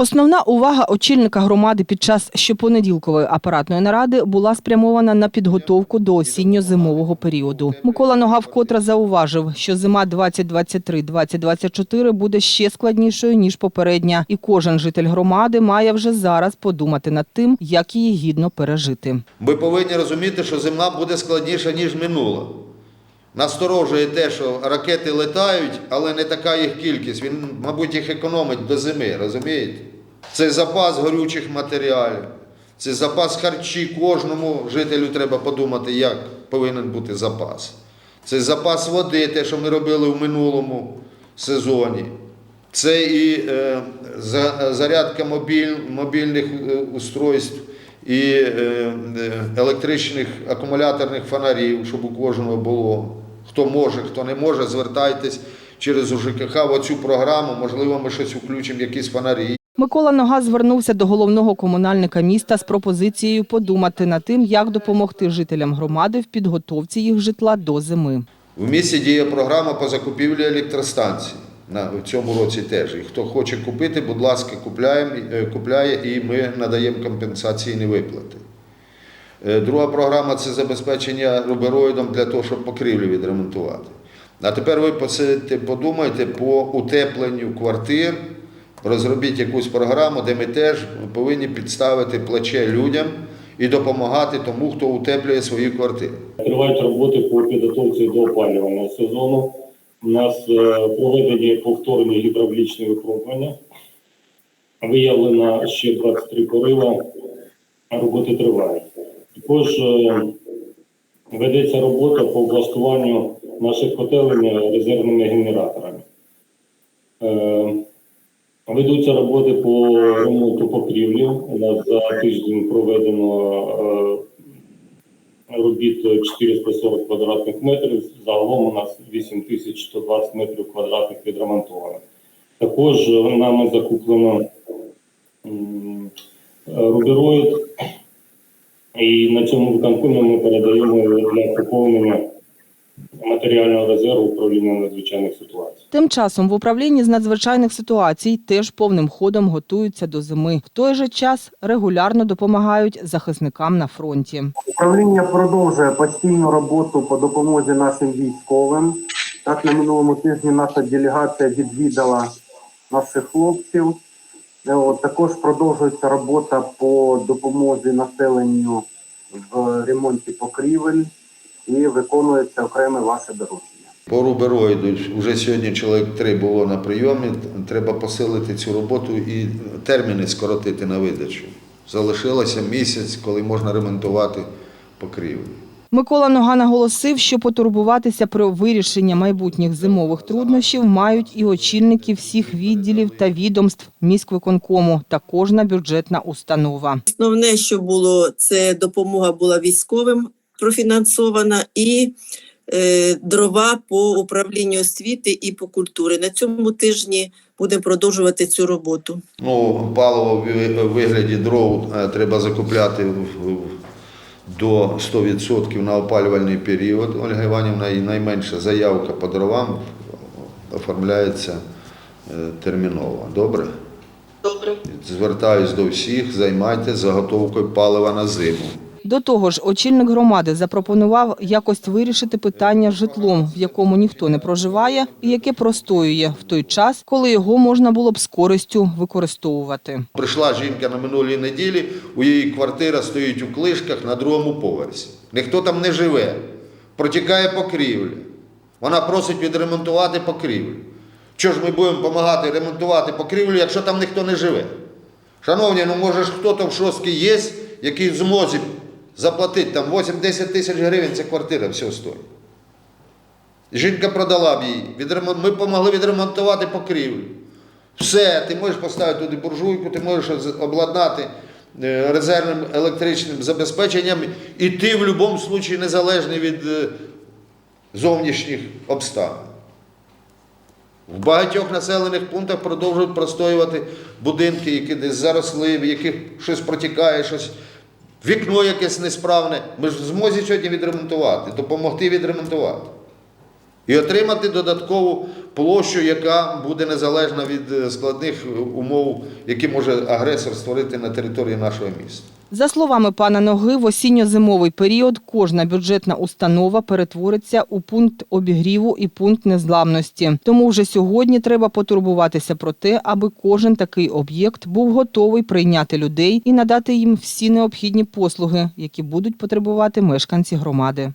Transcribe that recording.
Основна увага очільника громади під час щопонеділкової апаратної наради була спрямована на підготовку до осінньо-зимового періоду. Микола Нога вкотре зауважив, що зима 2023-2024 буде ще складнішою ніж попередня, і кожен житель громади має вже зараз подумати над тим, як її гідно пережити. Ми повинні розуміти, що зима буде складніша, ніж минула. Насторожує те, що ракети летають, але не така їх кількість. Він, мабуть, їх економить до зими, розумієте? Це запас горючих матеріалів, це запас харчі. Кожному жителю треба подумати, як повинен бути запас. Це запас води, те, що ми робили в минулому сезоні. Це і е, за- зарядка мобіль, мобільних е, устройств і е, е, електричних акумуляторних фонарів, щоб у кожного було. Хто може, хто не може, звертайтесь через УЖКХ в оцю програму. Можливо, ми щось включимо, якісь фонарі. Микола Нога звернувся до головного комунальника міста з пропозицією подумати над тим, як допомогти жителям громади в підготовці їх житла до зими. В місті діє програма по закупівлі електростанцій. На в цьому році теж. І хто хоче купити, будь ласка, купляємо, е, купляє і ми надаємо компенсаційні виплати. Е, Друга програма це забезпечення рубероїдом для того, щоб покрівлю відремонтувати. А тепер ви посидите, подумайте по утепленню квартир, розробіть якусь програму, де ми теж повинні підставити плече людям і допомагати тому, хто утеплює свої квартири. Тривають роботи по підготовці до опалювального сезону. У нас е, проведені повторні гідравлічні випробування. Виявлено ще 23 порива, роботи тривають. Також е, ведеться робота по облаштуванню наших котелень резервними генераторами. Е, Ведуться роботи по ремонту покрівлі. У нас за тиждень проведено е, робіт 440 квадратних метрів. Загалом у нас 8120 метрів квадратних відремонтовано. Також нами закуплено рубероїд, і на цьому виконкомі ми передаємо для поповнення матеріального резерву управління надзвичайних ситуацій. Тим часом в управлінні з надзвичайних ситуацій теж повним ходом готуються до зими. В той же час регулярно допомагають захисникам на фронті. Управління продовжує постійну роботу по допомозі нашим військовим. Так, на минулому тижні наша делегація відвідала наших хлопців. Е, також продовжується робота по допомозі населенню в ремонті покрівель і виконується окреме ваше доручення. По рубероїду вже сьогодні чоловік три було на прийомі. Треба посилити цю роботу і терміни скоротити на видачу. Залишилося місяць, коли можна ремонтувати покрівлю. Микола Нога наголосив, що потурбуватися про вирішення майбутніх зимових труднощів мають і очільники всіх відділів та відомств міськвиконкому та кожна бюджетна установа. Основне, що було, це допомога була військовим профінансована і е, дрова по управлінню освіти і по культурі. На цьому тижні будемо продовжувати цю роботу. Ну, паливо в вигляді дров е, треба закупляти в- до 100% на опалювальний період. Ольга Іванівна, і найменша заявка по дровам оформляється е, терміново. Добре? Добре. Звертаюсь до всіх, займайтеся заготовкою палива на зиму. До того ж, очільник громади запропонував якось вирішити питання з житлом, в якому ніхто не проживає і яке простоює в той час, коли його можна було б з користю використовувати. Прийшла жінка на минулій неділі, у її квартира стоїть у клишках на другому поверсі. Ніхто там не живе, протікає покрівля. Вона просить відремонтувати покрівлю. Що ж ми будемо допомагати ремонтувати покрівлю, якщо там ніхто не живе? Шановні, ну може ж хто-то в шостки є, який в змозі заплатити там 8-10 тисяч гривень, ця квартира все стоїть. Жінка продала б її. Ми допомогли відремонтувати покрівлю. Все, ти можеш поставити туди буржуйку, ти можеш обладнати е, резервним електричним забезпеченням, і ти в будь-якому випадку незалежний від е, зовнішніх обставин. В багатьох населених пунктах продовжують простоювати будинки, які десь заросли, в яких щось протікає, щось, вікно якесь несправне. Ми ж в змозі сьогодні відремонтувати, допомогти відремонтувати. і отримати додаткову площу, яка буде незалежна від е, складних умов, які може агресор створити на території нашого міста. За словами пана Ноги, в осінньо-зимовий період кожна бюджетна установа перетвориться у пункт обігріву і пункт незламності. Тому вже сьогодні треба потурбуватися про те, аби кожен такий об'єкт був готовий прийняти людей і надати їм всі необхідні послуги, які будуть потребувати мешканці громади.